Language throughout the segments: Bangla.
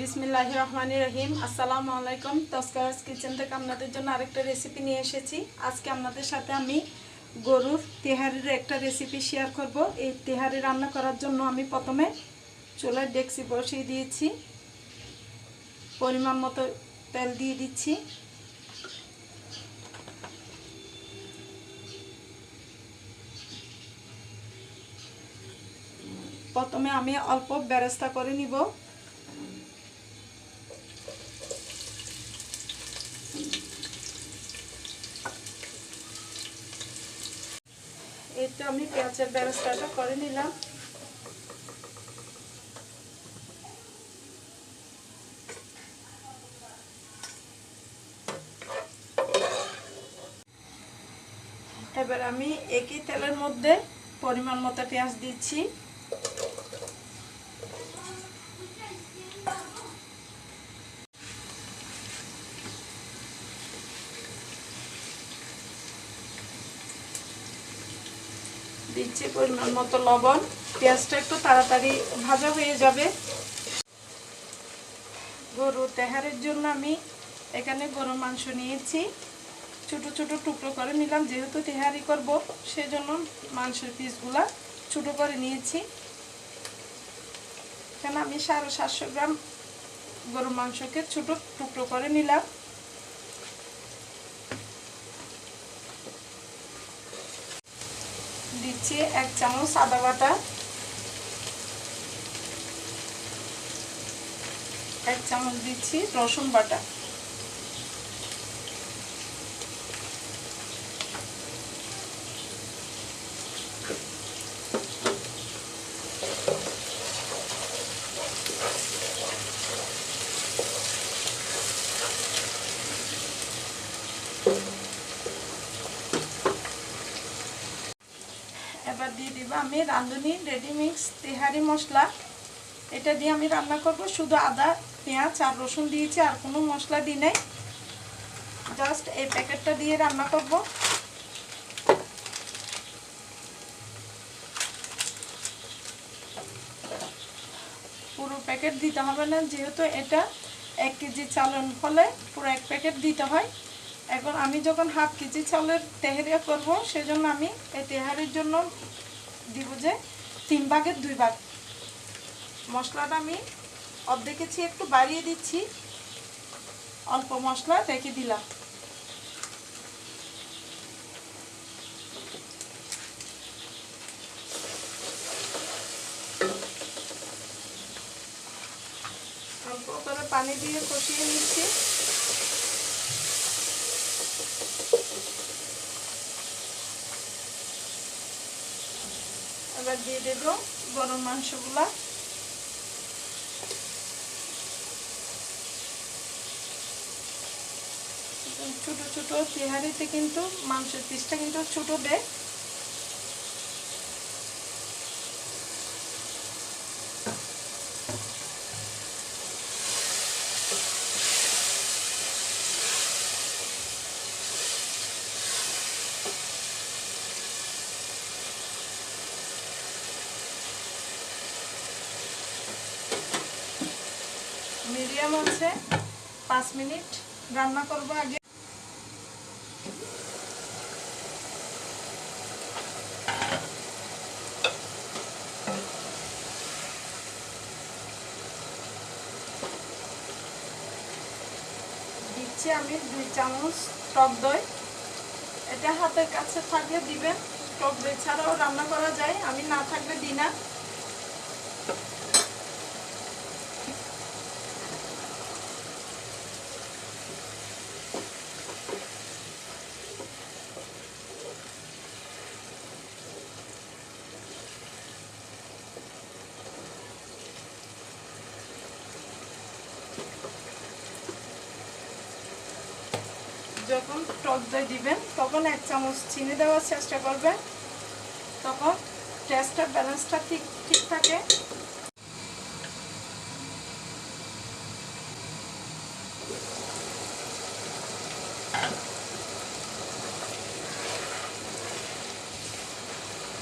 বিসমিল্লাহ রহমান রহিম। আসসালামু আলাইকুম। তস্করাজ কিচেন থেকে আপনাদের জন্য আরেকটা রেসিপি নিয়ে এসেছি। আজকে আপনাদের সাথে আমি গরুর তেহারির একটা রেসিপি শেয়ার করব। এই তেহারি রান্না করার জন্য আমি প্রথমে চুলার ডেক্সি বসিয়ে দিয়েছি। পরিমাণ মতো তেল দিয়ে দিচ্ছি। প্রথমে আমি অল্প বেরেস্তা করে নিব। এই আমি পেঁয়াজের ব্যবস্থাটা করে নিলাম। এবার আমি একই তেলের মধ্যে পরিমাণ মতো পেঁয়াজ দিচ্ছি দিচ্ছি পরিমাণ মতো লবণ। পেঁয়াজটা একটু তাড়াতাড়ি ভাজা হয়ে যাবে। গরু তেহারের জন্য আমি এখানে গরু মাংস নিয়েছি। ছোট ছোট টুকরো করে নিলাম, যেহেতু তেহারি করব, সেজন্য মাংসের পিসগুলা ছোট করে নিয়েছি। এখানে আমি সাড়ে সাতশো গ্রাম গরু মাংসকে ছোট টুকরো করে নিলাম। দিচ্ছি এক চামচ আদা বাটা। এক চামচ দিচ্ছি রসুন বাটা। এবার দিয়ে দিব। আমি রাঁধুনি রেডি মিক্স তেহারি মশলা। এটা দিয়ে আমি রান্না করব। শুধু আদা, পেঁয়াজ আর রসুন দিয়েছি, আর কোনো মশলা দিই নাই। জাস্ট এই প্যাকেটটা দিয়ে রান্না করব। পুরো প্যাকেট দিতে হবে না, যেহেতু এটা এক কেজি চালন ফলে পুরো এক প্যাকেট দিতে হয়। এখন আমি যখন হাফ কেজি চালের তেহারিয়া করব, সেজন্য আমি এই তেহারির জন্য দিব যে তিন ভাগের দুই ভাগ। মশলাটা আমি অর্ধেকেছি একটু বাড়িয়ে দিচ্ছি। অল্প মশলা রেখে দিলাম। পানি দিয়ে কষিয়ে নিচ্ছি এবার দিয়ে দেব গরম মাংসগুলা। ছোট ছোট তেহারিতে কিন্তু মাংসের পিসটা কিন্তু ছোট দেয়। মিডিয়াম আছে? পাঁচ মিনিট রান্না করব আগে। দিচ্ছি আমি দুই চামচ টক দই। এটা হাতের কাছে থাকলে দিবেন। টক দই ছাড়াও রান্না করা যায়। আমি না থাকলে দিই না। যখন টক দই দিবেন, তখন এক চামচ চিনি দেওয়ার চেষ্টা করবেন। তখন টেস্টের ব্যালেন্সটা ঠিক ঠিক থাকে।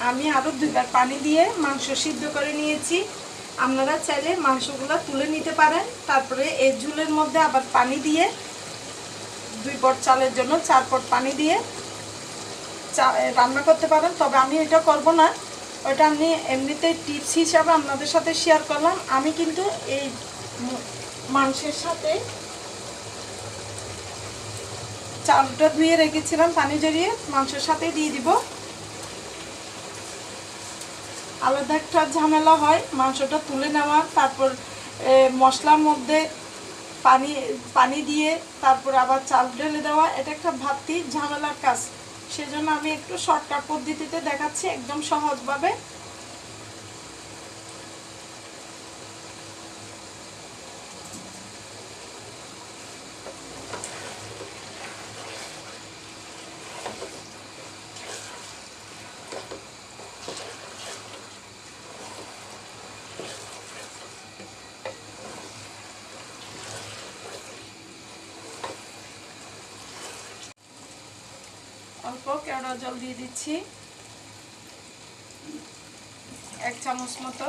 আমি আরও দুইবার পানি দিয়ে মাংস সিদ্ধ করে নিয়েছি। আপনারা চাইলে মাংসগুলো তুলে নিতে পারেন। তারপরে এই ঝুলের মধ্যে আবার পানি দিয়ে দুই পট চালের জন্য চার পট পানি দিয়ে চা- রান্না করতে পারেন। তবে আমি এটা করব না। ওটা আমি এমনিতে টিপস হিসাবে আপনাদের সাথে শেয়ার করলাম। আমি কিন্তু এই মাংসের সাথে চালটা ধুয়ে রেখেছিলাম, পানি জড়িয়ে মাংসের সাথে দিয়ে দিব। আলাদা একটা ঝামেলা হয় মাংসটা তুলে নেওয়া তারপর মশলার মধ্যে পানি পানি দিয়ে তারপর আবার চাল ঢেলে দেওয়া, এটা একটা ভাবতি ঝামেলার কাজ। সেজন্য আমি একটু শর্টকাট পদ্ধতিতে দেখাচ্ছি, একদম সহজভাবে। অল্প কেওড়া জল দিয়ে দিচ্ছি। এক চামচ মতো।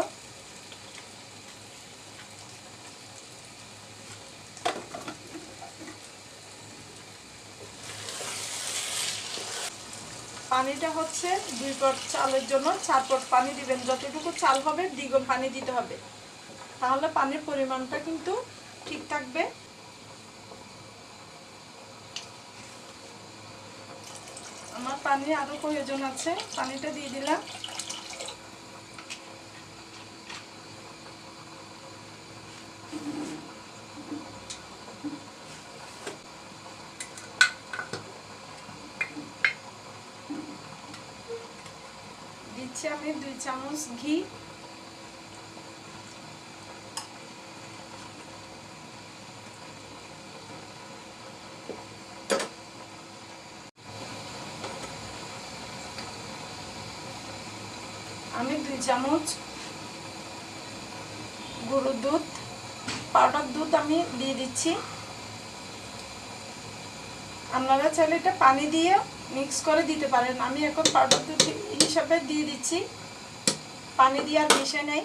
পানিটা হচ্ছে দুই পট চালের জন্য চার পট পানি দিবেন। যতটুকু চাল হবে, দ্বিগুণ পানি দিতে হবে। তাহলে পানির পরিমাণটা কিন্তু ঠিক থাকবে। আমার পানি আরও প্রয়োজন আছে পানিটা দিয়ে দিলাম। দিচ্ছি আমি দুই চামচ ঘি আমি দুই চামচ গরুর দুধ, পাউডার দুধ আমি দিয়ে দিচ্ছি। আপনারা চাইলে এটা পানি দিয়ে মিক্স করে দিতে পারেন। আমি এখন পাউডার দুধ হিসাবে দিয়ে দিচ্ছি। পানি দিয়ে আর মিশে নেই।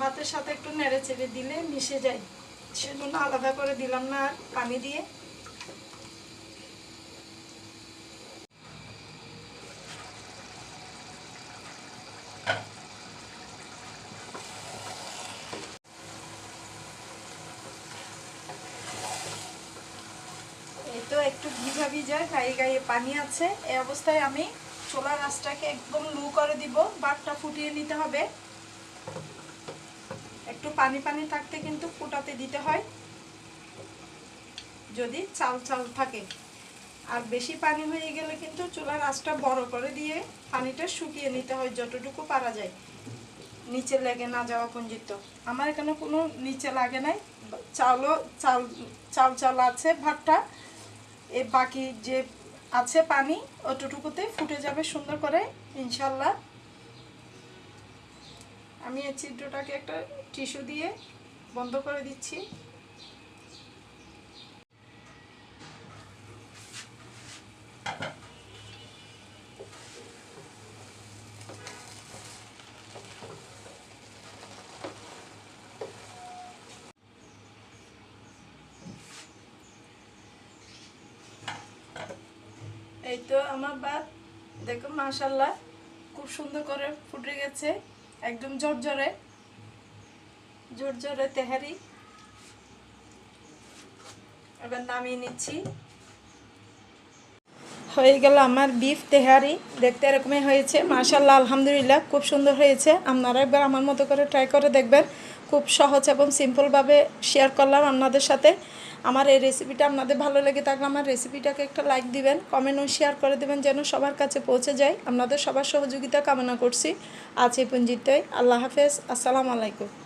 ভাতের সাথে একটু নেড়ে চেড়ে দিলে মিশে যায়। সেজন্য আলাদা করে দিলাম না আর পানি দিয়ে। তো একটু ভিজা ভিজা, গায়ে গায়ে পানি আছে। এই অবস্থায় আমি চোলা রাসটাকে একদম লো করে দিব বাটটা ফুটিয়ে নিতে হবে। পানি পানি থাকতে কিন্তু ফুটাতে দিতে হয়। যদি চাল চাল থাকে। আর বেশি পানি হয়ে গেলে কিন্তু চুলার আঁচটা বড় করে দিয়ে পানিটা শুকিয়ে নিতে হয় যতটুকু পারা যায়। নিচে লেগে না যাওয়া পর্যন্ত। আমার এখানে কোনো নিচে লাগে নাই। চালও চাল চাল চাল আছে ভাতটা। এ বাকি যে আছে পানি, অতটুকুতে ফুটে যাবে সুন্দর করে। ইনশাল্লাহ আমি এই ছিদ্রটাকে একটা টিস্যু দিয়ে বন্ধ করে দিচ্ছি। এই তো আমার ভাত দেখো মাশাল্লাহ খুব সুন্দর করে ফুটে গেছে। একদম জোরজোরে জোরজোরে তেহারি। এবার নামিয়ে নিচ্ছি। হয়ে গেল আমার বিফ তেহারি। দেখতে এরকমই হয়েছে। মাশাল্লাহ আলহামদুলিল্লাহ, খুব সুন্দর হয়েছে। আপনারা একবার আমার মতো করে ট্রাই করে দেখবেন। খুব সহজ এবং সিম্পলভাবে শেয়ার করলাম আপনাদের সাথে। আমার এই রেসিপিটা আপনাদের ভালো লেগে থাকলে আমার রেসিপিটাকে একটা লাইক দিবেন কমেন্ট ও শেয়ার করে দেবেন যেন সবার কাছে পৌঁছে যায়। আপনাদের সবার সহযোগিতা কামনা করছি। আজ এই পঞ্জিতই আল্লাহ হাফেজ। আসসালামু আলাইকুম।